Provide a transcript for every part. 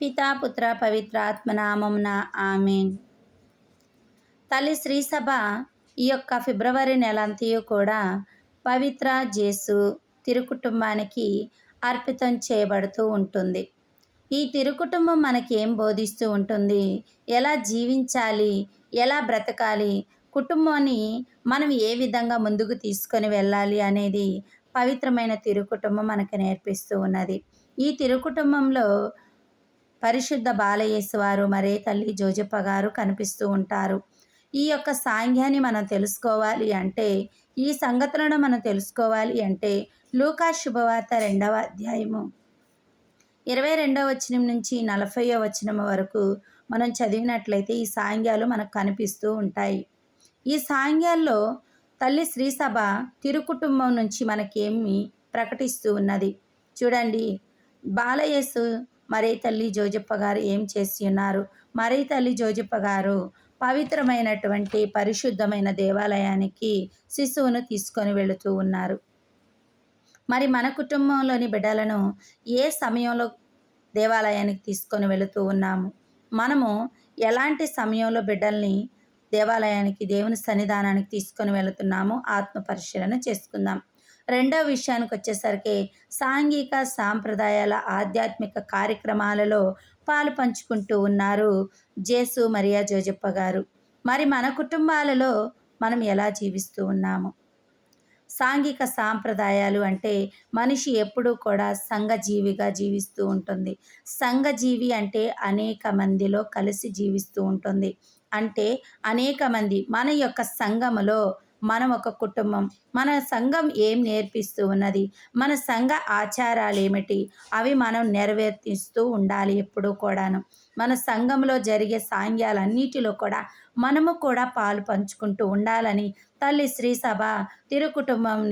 పితా పుత్ర పవిత్ర ఆమెన్. తల్లి శ్రీ సభ ఈ యొక్క ఫిబ్రవరి నెలంతయు కూడా పవిత్ర జేసు తిరుకుటుంబానికి అర్పితం చేయబడుతూ ఉంటుంది. ఈ తిరుకుటుంబం మనకి ఏం బోధిస్తూ ఉంటుంది? ఎలా జీవించాలి? ఎలా బ్రతకాలి? కుటుంబాన్ని మనం ఏ విధంగా ముందుకు తీసుకొని వెళ్ళాలి అనేది పవిత్రమైన తిరుకుటుంబం మనకు నేర్పిస్తూ ఉన్నది. ఈ తిరుకుటుంబంలో పరిశుద్ధ బాలయేసువారు మరే తల్లి జోజప్ప గారు కనిపిస్తూ ఉంటారు. ఈ యొక్క సాంఘ్యాన్ని మనం తెలుసుకోవాలి అంటే ఈ సంగతులను మనం తెలుసుకోవాలి అంటే లూకా శుభవార్త రెండవ అధ్యాయము. ఇరవై రెండవ వచనం నుంచి నలభైవ వచనం వరకు మనం చదివినట్లయితే ఈ సాంఘ్యాలు మనకు కనిపిస్తూ ఉంటాయి. ఈ సాంఘ్యాల్లో తల్లి శ్రీసభ తిరుకుటుంబం నుంచి మనకేమి ప్రకటిస్తూ ఉన్నది. చూడండి బాలయేసు మరీ తల్లి జోజప్ప గారు ఏం చేసి ఉన్నారు మరీ తల్లి జోజప్ప గారు పవిత్రమైనటువంటి పరిశుద్ధమైన దేవాలయానికి శిశువును తీసుకొని వెళుతూ ఉన్నారు. మరి మన కుటుంబంలోని బిడ్డలను ఏ సమయంలో దేవాలయానికి తీసుకొని వెళుతూ ఉన్నాము? మనము ఎలాంటి సమయంలో బిడ్డల్ని దేవాలయానికి దేవుని సన్నిధానానికి తీసుకొని వెళుతున్నాము ఆత్మ పరిశీలన చేసుకుందాం. రెండవ విషయానికి వచ్చేసరికి సాంఘిక సాంప్రదాయాల ఆధ్యాత్మిక కార్యక్రమాలలో పాలు పంచుకుంటూ ఉన్నారు జేసు మరియా జోజప్ప గారు. మరి మన కుటుంబాలలో మనం ఎలా జీవిస్తూ ఉన్నాము? సాంఘిక సాంప్రదాయాలు అంటే మనిషి ఎప్పుడూ కూడా సంఘజీవిగా జీవిస్తూ ఉంటుంది. సంఘజీవి అంటే అనేక మందిలో కలిసి జీవిస్తూ ఉంటుంది. అంటే అనేక మంది మన యొక్క సంఘములో మనం ఒక కుటుంబం. మన సంఘం ఏం నేర్పిస్తూ ఉన్నది? మన సంఘ ఆచారాలు ఏమిటి అవి మనం నెరవేర్తిస్తూ ఉండాలి ఎప్పుడూ కూడాను. మన సంఘంలో జరిగే సాంగ్యాలన్నిటిలో కూడా మనము కూడా పాలు పంచుకుంటూ ఉండాలని తల్లి శ్రీ సభ తిరు కుటుంబం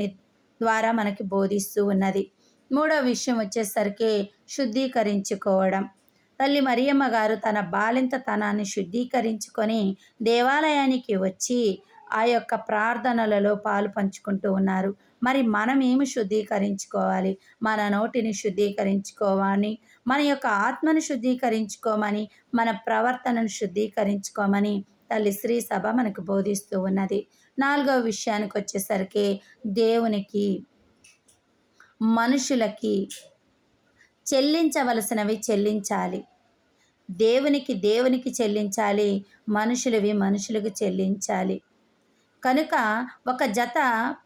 ద్వారా మనకి బోధిస్తూ ఉన్నది. మూడో విషయం వచ్చేసరికి శుద్ధీకరించుకోవడం. తల్లి మరియమ్మ గారు తన బాలింతతనాన్ని శుద్ధీకరించుకొని దేవాలయానికి వచ్చి ఆ యొక్క ప్రార్థనలలో పాలు పంచుకుంటూ ఉన్నారు. మరి మనం ఏమి శుద్ధీకరించుకోవాలి? మన నోటిని శుద్ధీకరించుకోవాలి మన యొక్క ఆత్మను శుద్ధీకరించుకోమని మన ప్రవర్తనను శుద్ధీకరించుకోమని తల్లి శ్రీ సభ మనకు బోధిస్తూ ఉన్నది. నాలుగవ విషయానికి వచ్చేసరికి దేవునికి మనుషులకి చెల్లించవలసినవి చెల్లించాలి. దేవునికి దేవునికి చెల్లించాలి మనుషులవి మనుషులకు చెల్లించాలి. కనుక ఒక జత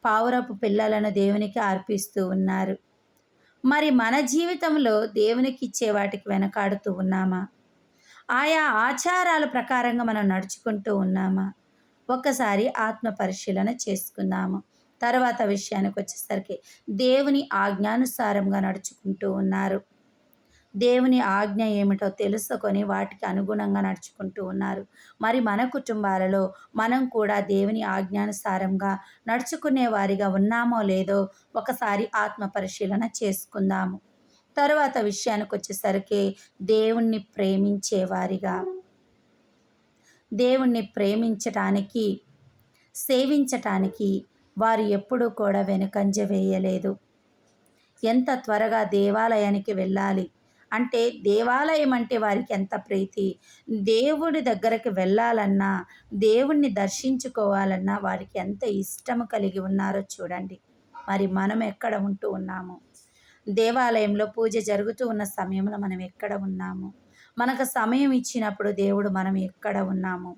పావురపు పిల్లలను దేవునికి అర్పిస్తూ ఉన్నారు. మరి మన జీవితంలో దేవునికి ఇచ్చే వాటికి వెనకాడుతూ ఉన్నామా? ఆయా ఆచారాల ప్రకారంగా మనం నడుచుకుంటూ ఉన్నామా? ఒక్కసారి ఆత్మ పరిశీలన చేసుకుందాము. తర్వాత విషయానికి వచ్చేసరికి దేవుని ఆజ్ఞానుసారంగా నడుచుకుంటూ ఉన్నారు. దేవుని ఆజ్ఞ ఏమిటో తెలుసుకొని వాటికి అనుగుణంగా నడుచుకుంటూ ఉన్నారు. మరి మన కుటుంబాలలో మనం కూడా దేవుని ఆజ్ఞానుసారంగా నడుచుకునే వారిగా ఉన్నామో లేదో ఒకసారి ఆత్మ పరిశీలన చేసుకుందాము. తరువాత విషయానికి వచ్చేసరికి దేవుణ్ణి ప్రేమించేవారిగా దేవుణ్ణి ప్రేమించటానికి సేవించటానికి వారు ఎప్పుడూ కూడా వెనుకంజ వేయలేదు. ఎంత త్వరగా దేవాలయానికి వెళ్ళాలి అంటే దేవాలయం అంటే వారికి ఎంత ప్రీతి? దేవుడి దగ్గరికి వెళ్ళాలన్నా దేవుణ్ణి దర్శించుకోవాలన్నా వారికి ఎంత ఇష్టము కలిగి ఉన్నారో చూడండి. మరి మనం ఎక్కడ ఉంటూ ఉన్నాము? దేవాలయంలో పూజ జరుగుతూ ఉన్న సమయంలో మనం ఎక్కడ ఉన్నాము? మనకు సమయం ఇచ్చినప్పుడు దేవుడు మనం ఎక్కడ ఉన్నాము?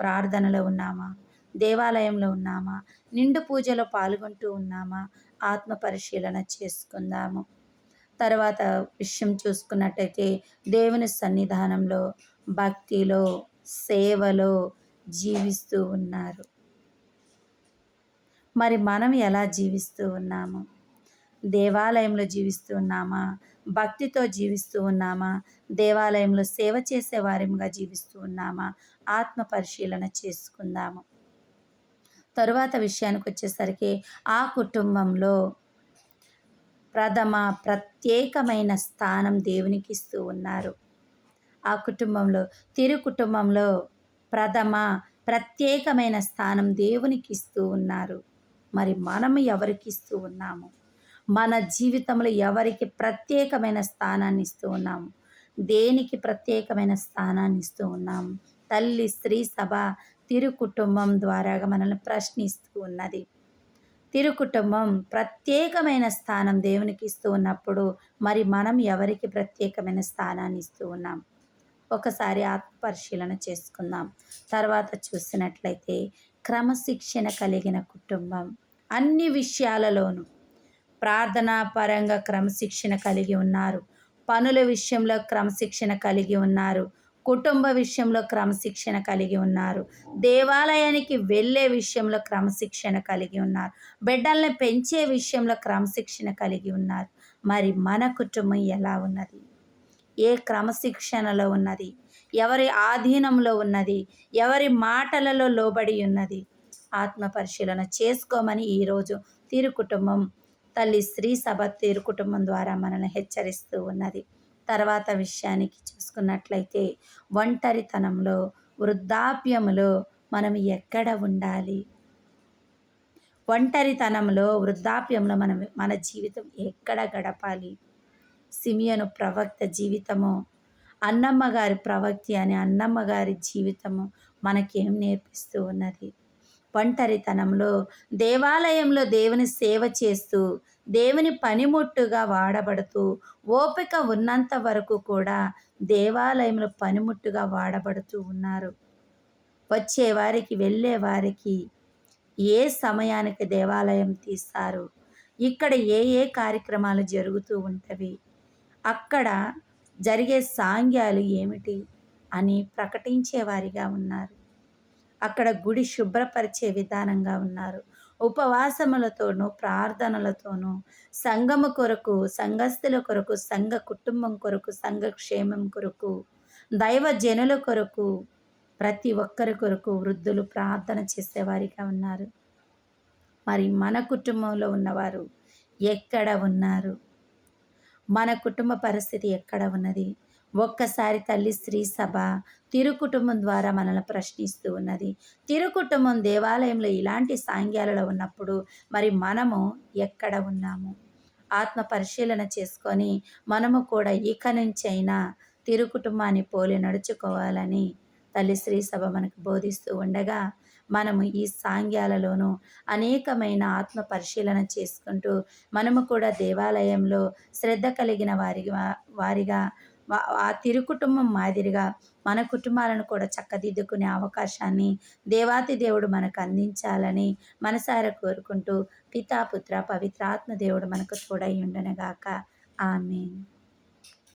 ప్రార్థనలో ఉన్నామా? దేవాలయంలో ఉన్నామా? నిండు పూజలో పాల్గొంటూ ఉన్నామా? ఆత్మ పరిశీలన చేసుకుందాము. తర్వాత విషయం చూసుకున్నట్టయితే దేవుని సన్నిధానంలో భక్తిలో సేవలో జీవిస్తూ ఉన్నారు. మరి మనం ఎలా జీవిస్తూ ఉన్నాము? దేవాలయంలో జీవిస్తూ ఉన్నామా? భక్తితో జీవిస్తూ ఉన్నామా? దేవాలయంలో సేవ చేసే వారిగా జీవిస్తూ ఉన్నామా? ఆత్మ పరిశీలన చేసుకుందాము. తరువాత విషయానికి వచ్చేసరికి ఆ కుటుంబంలో ప్రథమ ప్రత్యేకమైన స్థానం దేవునికి ఇస్తూ ఉన్నారు. ఆ కుటుంబంలో తిరు కుటుంబంలో ప్రథమ ప్రత్యేకమైన స్థానం దేవునికి ఇస్తూ ఉన్నారు. మరి మనము ఎవరికి ఇస్తూ ఉన్నాము? మన జీవితంలో ఎవరికి ప్రత్యేకమైన స్థానాన్ని ఇస్తూ ఉన్నాము? దేనికి ప్రత్యేకమైన స్థానాన్ని ఇస్తూ ఉన్నాం తల్లి స్త్రీ సభ తిరు కుటుంబం ద్వారాగా మనల్ని ప్రశ్నిస్తూ ఉన్నది. తిరు కుటుంబం ప్రత్యేకమైన స్థానం దేవునికి ఇస్తూ ఉన్నప్పుడు మరి మనం ఎవరికి ప్రత్యేకమైన స్థానాన్ని ఇస్తూ ఉన్నాం? ఒకసారి ఆత్మపరిశీలన చేసుకుందాం. తర్వాత చూసినట్లయితే క్రమశిక్షణ కలిగిన కుటుంబం అన్ని విషయాలలోనూ ప్రార్థనా పరంగా క్రమశిక్షణ కలిగి ఉన్నారు. పనుల విషయంలో క్రమశిక్షణ కలిగి ఉన్నారు. కుటుంబ విషయంలో క్రమశిక్షణ కలిగి ఉన్నారు. దేవాలయానికి వెళ్ళే విషయంలో క్రమశిక్షణ కలిగి ఉన్నారు. బిడ్డల్ని పెంచే విషయంలో క్రమశిక్షణ కలిగి ఉన్నారు. మరి మన కుటుంబం ఎలా ఉన్నది? ఏ క్రమశిక్షణలో ఉన్నది? ఎవరి ఆధీనంలో ఉన్నది? ఎవరి మాటలలో లోబడి ఉన్నది? ఆత్మ పరిశీలన చేసుకోమని ఈరోజు తీరు కుటుంబం తల్లి స్త్రీ సభ తీరు కుటుంబం ద్వారా మనల్ని హెచ్చరిస్తూ ఉన్నది. తర్వాత విషయానికి చూసుకున్నట్లయితే ఒంటరితనంలో వృద్ధాప్యములో మనం ఎక్కడ ఉండాలి? ఒంటరితనంలో వృద్ధాప్యంలో మనం మన జీవితం ఎక్కడ గడపాలి? సిమియను ప్రవక్త జీవితము అన్నమ్మ గారి ప్రవక్తి అనే అన్నమ్మ గారి జీవితము మనకేం నేర్పిస్తూ ఉన్నది? ఒంటరితనంలో దేవాలయంలో దేవుని సేవ చేస్తూ దేవుని పనిముట్టుగా వాడబడుతూ ఓపిక ఉన్నంత వరకు కూడా దేవాలయంలో పనిముట్టుగా వాడబడుతూ ఉన్నారు. వచ్చేవారికి వెళ్ళేవారికి ఏ సమయానికి దేవాలయం తీస్తారు? ఇక్కడ ఏ ఏ కార్యక్రమాలు జరుగుతూ ఉంటవి? అక్కడ జరిగే సాంగ్యాలు ఏమిటి? అని ప్రకటించేవారిగా ఉన్నారు. అక్కడ గుడి శుభ్రపరిచే విధానంగా ఉన్నారు. ఉపవాసములతోనూ ప్రార్థనలతోనూ సంఘము కొరకు సంఘస్థుల కొరకు సంఘ కుటుంబం కొరకు సంఘ క్షేమం కొరకు దైవ జనుల కొరకు ప్రతి ఒక్కరి కొరకు వృద్ధులు ప్రార్థన చేసేవారిగా ఉన్నారు. మరి మన కుటుంబంలో ఉన్నవారు ఎక్కడ ఉన్నారు? మన కుటుంబ పరిస్థితి ఎక్కడ ఉన్నది? ఒక్కసారి తల్లి స్త్రీ సభ తిరు కుటుంబం ద్వారా మనల్ని ప్రశ్నిస్తూ ఉన్నది. తిరు కుటుంబం దేవాలయంలో ఇలాంటి సాంగ్యాలలో ఉన్నప్పుడు మరి మనము ఎక్కడ ఉన్నాము? ఆత్మ పరిశీలన చేసుకొని మనము కూడా ఇక నుంచైనా తిరు కుటుంబాన్ని పోలి నడుచుకోవాలని తల్లి శ్రీ సభ మనకు బోధిస్తూ ఉండగా మనము ఈ సాంగ్యాలలోనూ అనేకమైన ఆత్మ పరిశీలన చేసుకుంటూ మనము కూడా దేవాలయంలో శ్రద్ధ కలిగిన వారిగా వారిగా ఆ తిరు కుటుంబం మాదిరిగా మన కుటుంబాలను కూడా చక్కదిద్దుకునే అవకాశాన్ని దేవాతి దేవుడు మనకు అందించాలని మనసారా కోరుకుంటూ పితాపుత్ర పవిత్రాత్మ దేవుడు మనకు తోడై ఉండనగాక. ఆమె